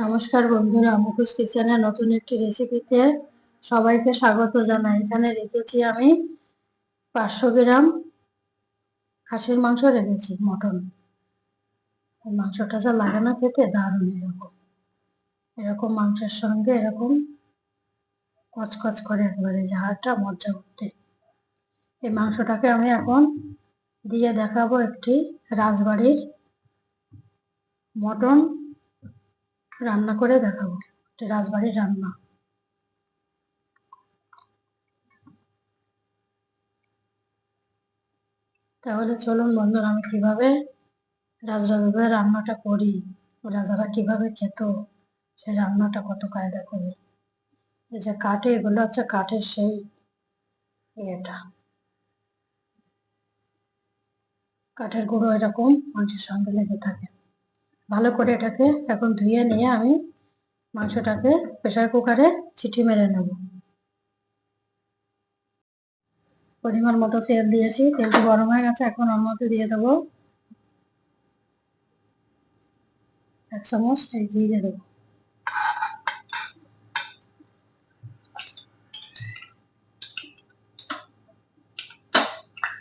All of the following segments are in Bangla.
নমস্কার বন্ধুরা, মুখোশ কিচেনে নতুন একটি রেসিপিতে সবাইকে স্বাগত জানাই। এখানে রেখেছি আমি পাঁচশো গ্রাম খাসির মাংস রেখেছি, মটন। মাংসটা যা লাগানো খেতে দারুণ এরকম। এরকম মাংসের সঙ্গে এরকম কচকচ করে একবারে ঝাড়টা মজা উঠতে এই মাংসটাকে আমি এখন দিয়ে দেখাবো একটি রাজবাড়ির মটন রান্না করে দেখাবো। রাজবাড়ির রান্না। তাহলে চলুন বন্ধুরা, আমি কীভাবে রাজরাজাদের রান্নাটা করি রাজারা কীভাবে খেত, সেই রান্নাটা কত কায়দা করে। এই যে কাঠে, এগুলো হচ্ছে কাঠের সেই ইয়েটা। কাঠের গুঁড়ো এরকম মাংসের সঙ্গে লেগে থাকে। ভালো করে এটাকে এখন ধুয়ে নিয়ে আমি মাংসটাকে প্রেশার কুকারে চিঠি মেরে নেব। পরিমাণ মতো তেল দিয়েছি, তেলটি গরম হয়ে গেছে, এখন ওর মধ্যে দিয়ে দেবো এক চামচ এই ঘি দিয়ে দেবো।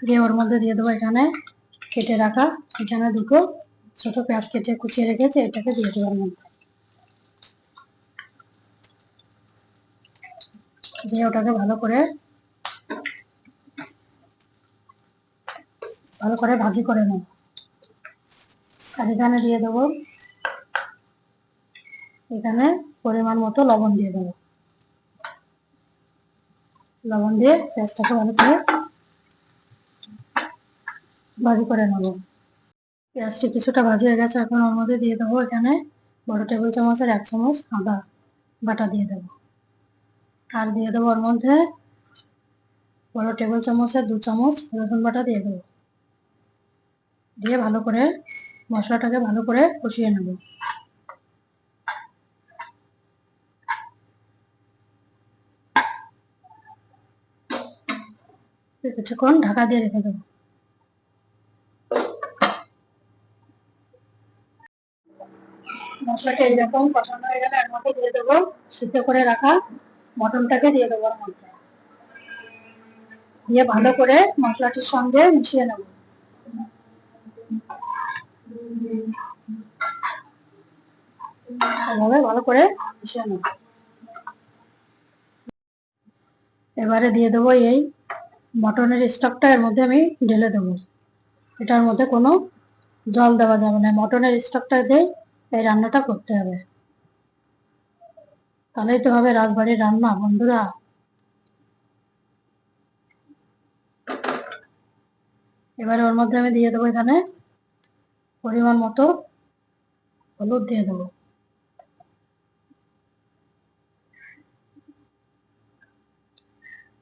দিয়ে ওর মধ্যে দিয়ে দেবো এখানে কেটে রাখা, এখানে দুটো ছোট পেঁয়াজ কেটে কুচিয়ে রেখেছে, এটাকে দিয়ে দেওয়ার মধ্যে দিয়ে ওটাকে ভালো করে ভালো করে ভাজি করে নেব। আর এখানে দিয়ে দেবো, এখানে পরিমাণ মতো লবণ দিয়ে দেবো। লবণ দিয়ে পেঁয়াজটাকে ভালো করে ভাজি করে নেব। পেঁয়াজটি কিছুটা ভাজি হয়ে গেছে, এখন ওর মধ্যে দিয়ে দেবো এখানে বড় টেবিল চামচের এক চামচ আদা বাটা দিয়ে দেবো। আর দিয়ে দেবো ওর মধ্যে বড় টেবিল চামচের দু চামচ রসুন বাটা দিয়ে দেবো। দিয়ে ভালো করে মশলাটাকে ভালো করে কষিয়ে নেব। কিছুক্ষণ ঢাকা দিয়ে রেখে দেবো। মশলাটা এইরকম কষানো হয়ে গেলে এর মধ্যে দিয়ে দেবো সিদ্ধ করে রাখা মটনটাকে দিয়ে দেবো মধ্যে। দিয়ে ভালো করে মশলাটির সঙ্গে মিশিয়ে নেব। ভালো করে মিশিয়ে নেব। এবারে দিয়ে দেবো এই মটনের স্টকটা এর মধ্যে আমি ঢেলে দেবো। এটার মধ্যে কোনো জল দেওয়া যাবে না। মটনের স্টকটা দিয়ে এই রান্নাটা করতে হবে। তাহলেই তো হবে রাজবাড়ির রান্না, বন্ধুরা। এবারে ওর মধ্যে আমি দিয়ে দেবো এখানে পরিমাণ মতো হলুদ দিয়ে দেবো।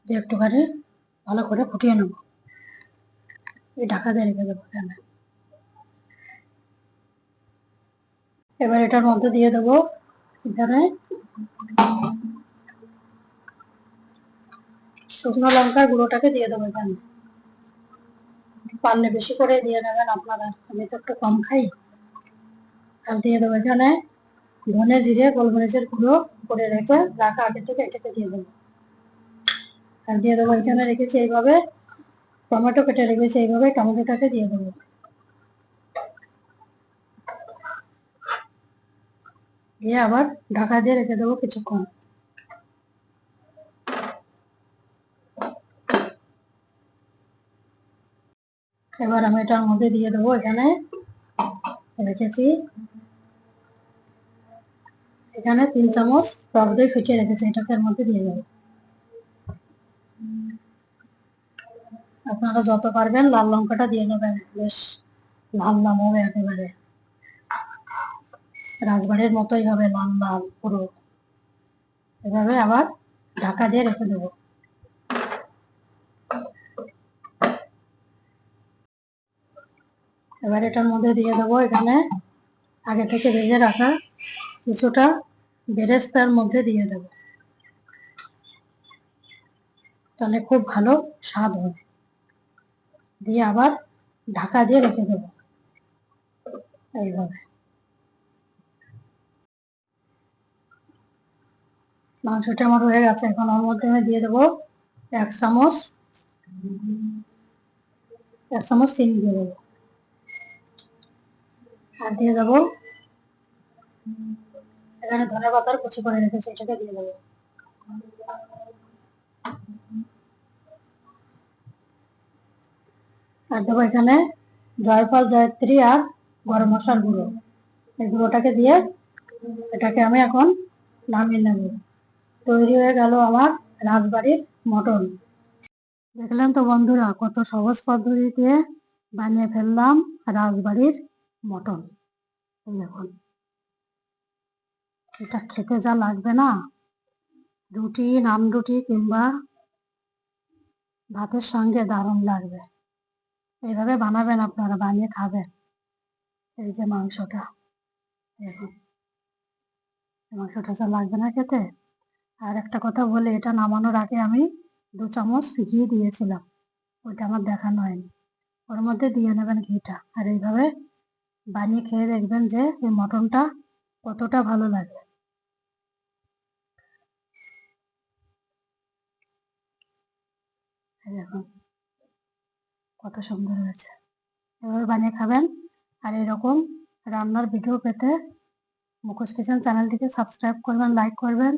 দিয়ে একটুখানি ভালো করে ফুটিয়ে নেব। এই ঢাকা দিয়ে রেখে দেবো এখানে। এবার এটার মধ্যে দিয়ে দেবো এখানে শুকনো লঙ্কার গুঁড়োটাকে দিয়ে দেবো এখানে। পারলে বেশি করে দিয়ে নেবেন আপনারা। আমি তো একটু কম খাই। আর দিয়ে দেবো এখানে ধনে জিরে, গোলমরিচের গুঁড়ো করে রেখে রাখা আগে থেকে এটাকে দিয়ে দেবো। আর দিয়ে দেবো এখানে রেখেছি এইভাবে, টমেটো কেটে রেখেছি এইভাবে, টমেটোটাকে দিয়ে দেবো। দিয়ে আবার ঢাকা দিয়ে রেখে দেবো কিছুক্ষণ। এবার আমি এটার মধ্যে দিয়ে দেবো এখানে। রেখেছি। এখানে তিন চামচ টক দই ফিটিয়ে রেখেছি, এটাকে এর মধ্যে দিয়ে দেবো। আপনারা যত পারবেন লাল লঙ্কাটা দিয়ে নেবেন, বেশ লাল লাল হবে একেবারে। রাজবাড়ির মতোই হবে, লাল লাল, পুরো। এভাবে আবার ঢাকা দিয়ে রেখে দেবো। এবার এটার মধ্যে দিয়ে দেবো এখানে আগে থেকে ভেজে রাখা কিছুটা বেরেস্তার মধ্যে দিয়ে দেব। তাহলে খুব ভালো স্বাদ হবে। দিয়ে আবার ঢাকা দিয়ে রেখে দেব। এইভাবে। মাংসটা আমার হয়ে গেছে, এখন ওর মধ্যে আমি দিয়ে দেবো এক চামচ এক চামচ চিনি দিয়ে দেবো। আর দিয়ে দেবো এখানে ধনে পাতার কুচি করে রেখেছি, এটাকে দিয়ে দেবো। আর দেবো এখানে জয়ফল, জয়ত্রী আর গরম মশলার গুঁড়ো। এই গুঁড়োটাকে দিয়ে এটাকে আমি এখন নামিয়ে নেব। তৈরি হয়ে গেল আমার রাজবাড়ির মটন। দেখলেন তো বন্ধুরা, কত সহজ পদ্ধতিতে বানিয়ে ফেললাম রাজবাড়ির মটন। দেখুন, এটা খেতে যা লাগবে না। রুটি, নান রুটি কিংবা ভাতের সঙ্গে দারুণ লাগবে। এইভাবে বানাবেন আপনারা, বানিয়ে খাবেন। এই যে মাংসটা দেখুন মাংসটা যা লাগবে না খেতে। আর একটা কথা বলে, এটা নামানোর আগে আমি দু চামচ ঘি দিয়েছিলাম। ওইটা আমার দেখানো হয়নি। ওর মধ্যে দিয়ে নেবেন ঘিটা। আর এইভাবে বানিয়ে খেয়ে দেখবেন যে এই মটনটা কতটা ভালো লাগে। কত সুন্দর হয়েছে। এভাবে বানিয়ে খাবেন। আর এরকম রান্নার ভিডিও পেতে মুখোশ কিচেন চ্যানেলটিকে সাবস্ক্রাইব করবেন লাইক করবেন।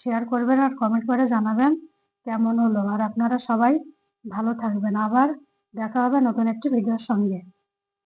শেয়ার করবেন আর কমেন্ট করে জানাবেন কেমন হলো। আর আপনারা সবাই ভালো থাকবেন। আবার দেখা হবে নতুন একটি ভিডিওর সঙ্গে।